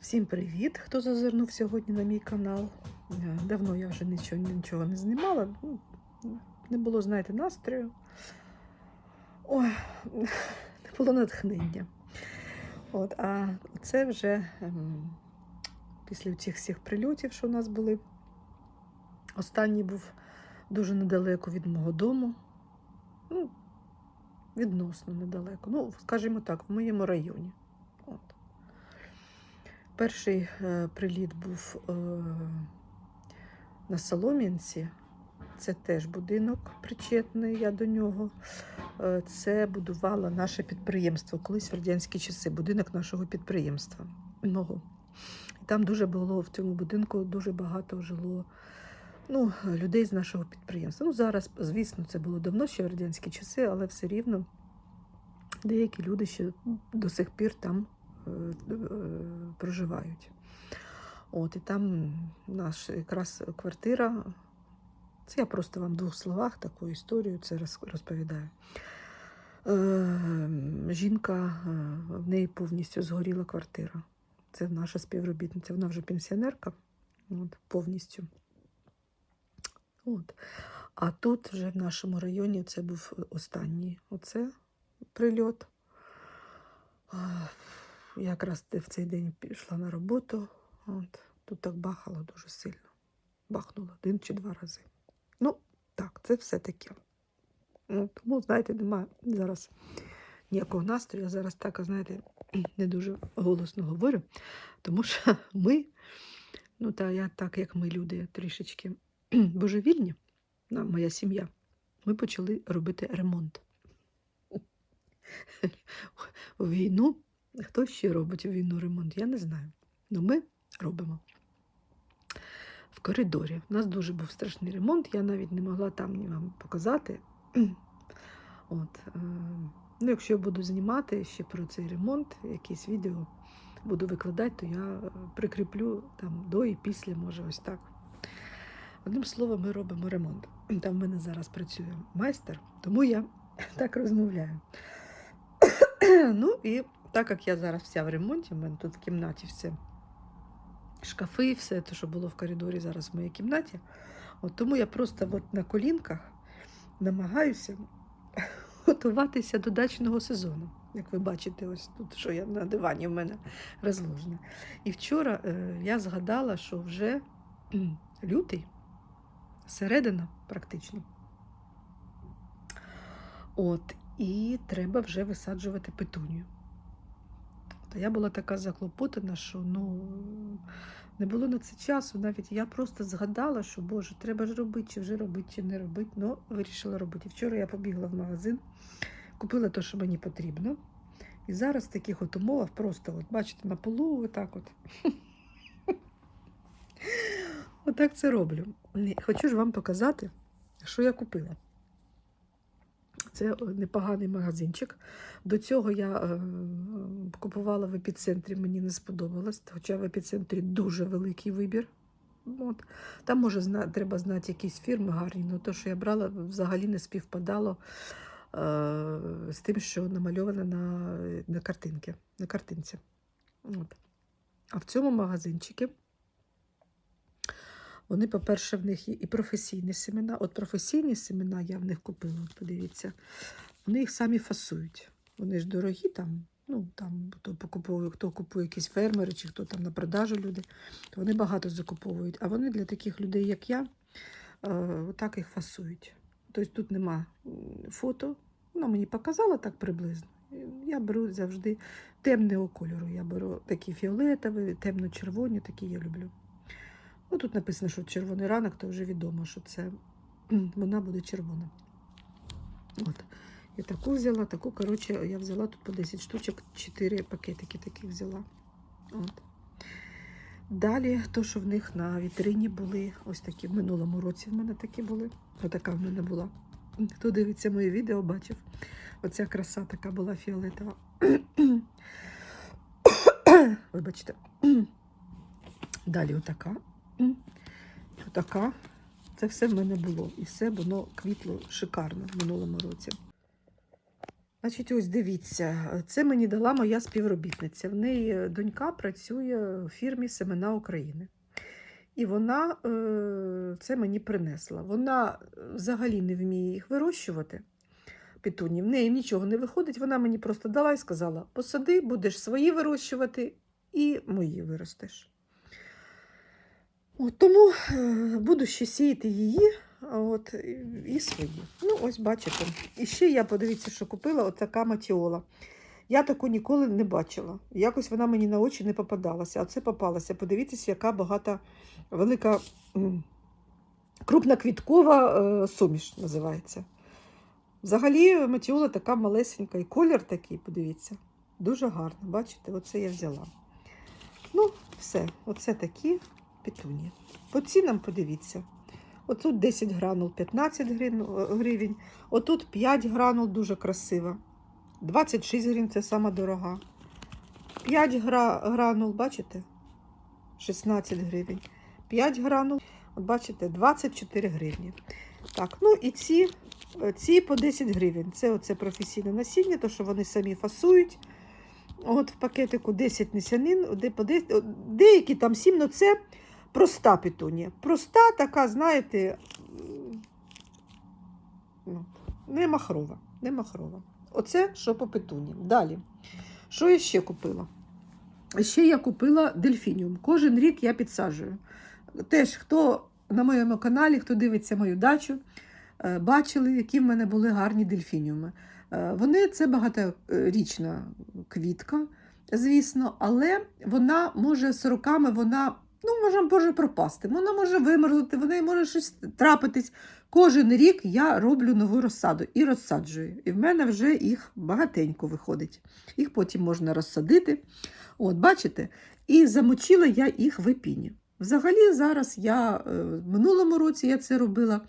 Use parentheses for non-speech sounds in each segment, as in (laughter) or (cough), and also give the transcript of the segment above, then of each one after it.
Всім привіт, хто зазирнув сьогодні на мій канал. Е, Давно я вже нічого, нічого не знімала. ну, Не було, знаєте, настрою. Ой, не було натхнення. От, а це вже ем, після цих всіх прильотів, що у нас були. Останній був дуже недалеко від мого дому. Ну, відносно недалеко. Ну, скажімо так, в моєму районі. Перший е, приліт був е, на Солом'янці. Це теж будинок причетний, я до нього. Е, це будувало наше підприємство колись в радянські часи, будинок нашого підприємства. Мого. Там дуже було в цьому будинку дуже багато жило ну, людей з нашого підприємства. Ну, зараз, звісно, це було давно ще в радянські часи, але все рівно деякі люди ще до сих пір там проживають. От, і там наша якраз квартира. Це я просто вам в двох словах таку історію це розповідаю. Е, жінка, е, в неї повністю згоріла квартира. Це наша співробітниця, вона вже пенсіонерка, от, повністю. От. А тут вже в нашому районі це був останній оце прильот. Якраз в цей день пішла на роботу. От. Тут так бахало дуже сильно. Бахнуло один чи два рази. Ну, так, це все таке. Ну, тому, знаєте, немає зараз ніякого настрою. Я зараз так, знаєте, (clears throat) не дуже голосно говорю, тому що (laughs) ми, ну та я так, як ми люди трішечки (clears throat) божевільні, моя сім'я, ми почали робити ремонт. (laughs) У війну, хто ще робить війну ремонт, я не знаю. Ну ми робимо. В коридорі. У нас дуже був страшний ремонт, я навіть не могла там ні вам показати. (clears throat) От, е, ну, якщо я буду знімати ще про цей ремонт, якісь відео буду викладати, то я е, прикріплю там до і після, може, ось так. Одним словом, ми робимо ремонт. (clears throat) Там в мене зараз працює майстер, тому я (clears throat) так розмовляю. ну і так як я зараз вся в ремонті, в мене тут в кімнаті все шкафи, все те, що було в коридорі зараз в моїй кімнаті. От тому я просто от на колінках намагаюся (laughs) готуватися до дачного сезону. Як ви бачите, ось тут, що я на дивані в мене розложена. І вчора е, я згадала, що вже (clears throat) лютий, середина практично. От, і треба вже висаджувати петунію. Та я була така заклопотана, що ну, не було на це часу. Навіть я просто згадала, що Боже, треба ж робити, чи вже робити, чи не робити. Ну, вирішила робити. Вчора я побігла в магазин, купила те, що мені потрібно. І зараз в таких от умовах просто, от, бачите, на полу отак от. (laughs) Отак це роблю. Хочу ж вам показати, що я купила. Це непоганий магазинчик. До цього я е, купувала в епіцентрі, мені не сподобалось, хоча в епіцентрі дуже великий вибір. От. Там може зна, треба знати якісь фірми гарні, але те, що я брала, взагалі не співпадало е, з тим, що намальовано на, на картинки, на картинці. От. А в цьому магазинчику вони, по-перше, в них є і професійні семена. От професійні семена я в них купила, подивіться. Вони їх самі фасують. Вони ж дорогі там. Ну, там хто покуповує, хто купує якісь фермери, чи хто там на продажу люди, то вони багато закуповують. А вони для таких людей, як я, е, отак їх фасують. Тобто тут нема фото. Вона мені показала так приблизно. Я беру завжди темного кольору. Я беру такі фіолетові, темно-червоні, такі я люблю. Ну, тут написано, що червоний ранок, то вже відомо, що це вона буде червона. От. Я таку взяла, таку, коротше, я взяла тут по 10 штучок, 4 пакетики такі взяла. От. Далі, то, що в них на вітрині були, ось такі в минулому році в мене такі були. Отака в мене була. Хто дивиться моє відео, бачив. Оця краса така була фіолетова. Вибачте. Далі отака. Отака. Це все в мене було. І все воно квітло шикарно в минулому році. Значить, ось дивіться, це мені дала моя співробітниця. В неї донька працює в фірмі Семена України. І вона е, це мені принесла. Вона взагалі не вміє їх вирощувати. Петуні. В неї нічого не виходить. Вона мені просто дала і сказала: посади, будеш свої вирощувати і мої виростеш. От, тому е, буду ще сіяти її от, і- свої. Ну, ось бачите. І ще я подивіться, що купила от така матіола. Я таку ніколи не бачила. Якось вона мені на очі не попадалася, а це попалася. Подивіться, яка багата, велика м, крупноквіткова е, суміш називається. Взагалі, матіола така малесенька, і колір такий, подивіться. Дуже гарно. Бачите, оце я взяла. Ну, все, оце такі петуні. По цінам подивіться. Отут 10 гранул 15 грин- гривень, отут 5 гранул дуже красива. 26 гривень це сама дорога. 5 гра, гранул, бачите? 16 гривень. 5 гранул, от бачите, 24 гривні. Так, ну і ці, е, ці по 10 гривень. Це оце професійне насіння, то що вони самі фасують. От в пакетику 10 несянин, де 10, деякі там 7, ну це проста петунія. Проста така, знаєте, ну, не махрова. Не махрова. Оце що по петуні. Далі. Що я ще купила? Ще я купила дельфініум. Кожен рік я підсаджую. Теж, хто на моєму каналі, хто дивиться мою дачу, е, бачили, які в мене були гарні дельфініуми. Е, Вони це багаторічна квітка, звісно, але вона може з роками вона ну, може, може пропасти, вона може вимерзнути, в неї може щось трапитись. Кожен рік я роблю нову розсаду і розсаджую. І в мене вже їх багатенько виходить. Їх потім можна розсадити. От, бачите? І замочила я їх в епіні. Взагалі, зараз я е, в минулому році я це робила.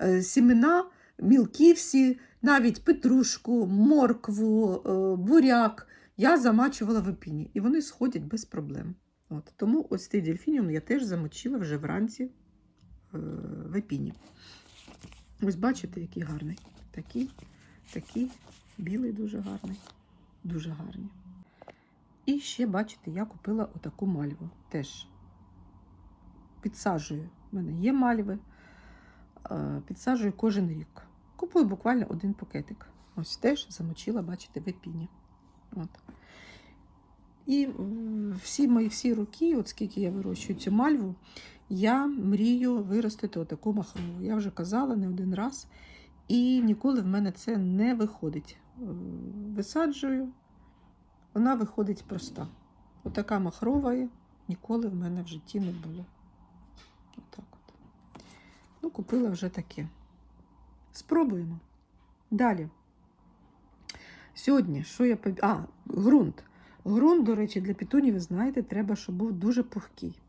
Е, Сімена, мілкі всі, навіть петрушку, моркву, е, буряк я замачувала в епіні. І вони сходять без проблем. От. Тому ось цей дельфініум я теж замочила вже вранці е, в епіні. Ось бачите, який гарний. Такий, такий білий дуже гарний. Дуже гарний. І ще, бачите, я купила отаку мальву. Теж підсаджую. У мене є мальви. е, Підсаджую кожен рік. Купую буквально один пакетик. Ось теж замочила, бачите, в епіні. От. І всі мої всі роки, от скільки я вирощую цю мальву, я мрію виростити отаку махрову. Я вже казала не один раз. І ніколи в мене це не виходить. Е, Висаджую, вона виходить проста. Отака махрова ніколи в мене в житті не було. Отак от. Ну, купила вже таке. Спробуємо. Далі. Сьогодні, що я. А, ґрунт. Ґрунт, до речі, для пітунів, ви знаєте, треба, щоб був дуже пухкий.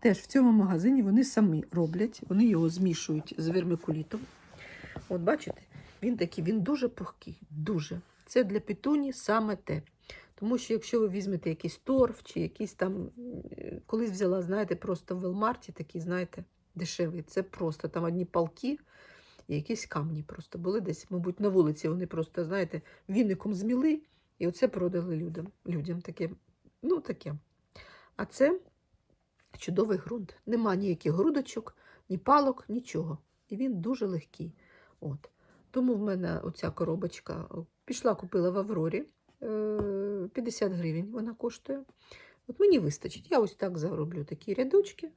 Теж в цьому магазині вони самі роблять, вони його змішують з вермикулітом. От бачите, він такий, він дуже пухкий, дуже. Це для пітуні саме те. Тому що якщо ви візьмете якийсь торф чи якийсь там, е, колись взяла, знаєте, просто в Велмарті такий, знаєте, дешевий. Це просто там одні палки і якісь камні просто були десь, мабуть, на вулиці. Вони просто, знаєте, віником зміли і оце продали людям. людям таке, ну таке. А це чудовий ґрунт. Нема ніяких грудочок, ні палок, нічого. І він дуже легкий. От. Тому в мене оця коробочка пішла, купила в Аврорі. е, 50 гривень вона коштує. От мені вистачить. Я ось так зароблю такі рядочки.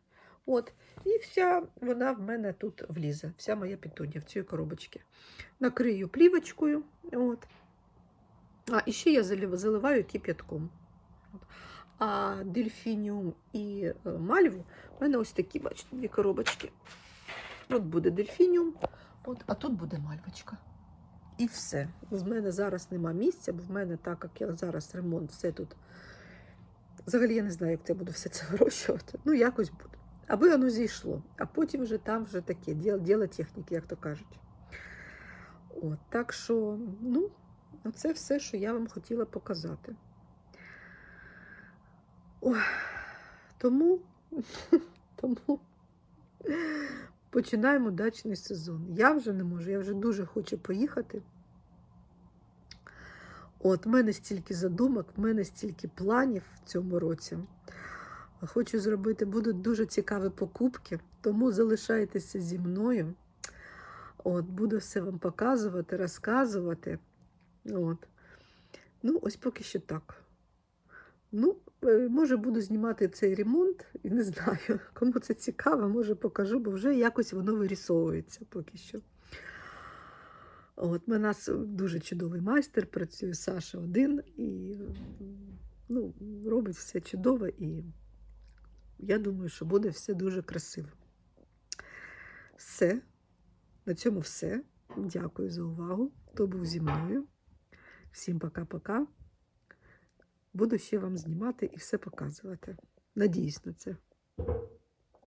От. І вся вона в мене тут влізе. Вся моя пітунія в цій коробочці. Накрию плівочкою. От. А і ще я заливаю кип'ятком. А дельфініум і е, мальву в мене ось такі, бачите, дві коробочки. От буде дельфініум, от, а тут буде мальвочка. І все. В мене зараз нема місця, бо в мене, так як я зараз ремонт, все тут. Взагалі я не знаю, як це буду все це вирощувати. Ну, якось буде. Аби воно зійшло. А потім вже там вже таке діло техніки, як то кажуть. От, так що, ну, це все, що я вам хотіла показати. Тому, (laughs) тому починаємо дачний сезон. Я вже не можу, я вже дуже хочу поїхати. От, в мене стільки задумок, в мене стільки планів в цьому році. Хочу зробити, будуть дуже цікаві покупки, тому залишайтеся зі мною. От, буду все вам показувати, розказувати. От. Ну, ось поки що так. Ну, е, може, буду знімати цей ремонт, і не знаю, (laughs) кому це цікаво, може покажу, бо вже якось воно вирісовується поки що. От, у нас дуже чудовий майстер, працює Саша один і ну, робить все чудово, і я думаю, що буде все дуже красиво. Все. На цьому все. Дякую за увагу. Хто був зі мною. Всім пока-пока. Буду ще вам знімати і все показувати. Надіюсь на це.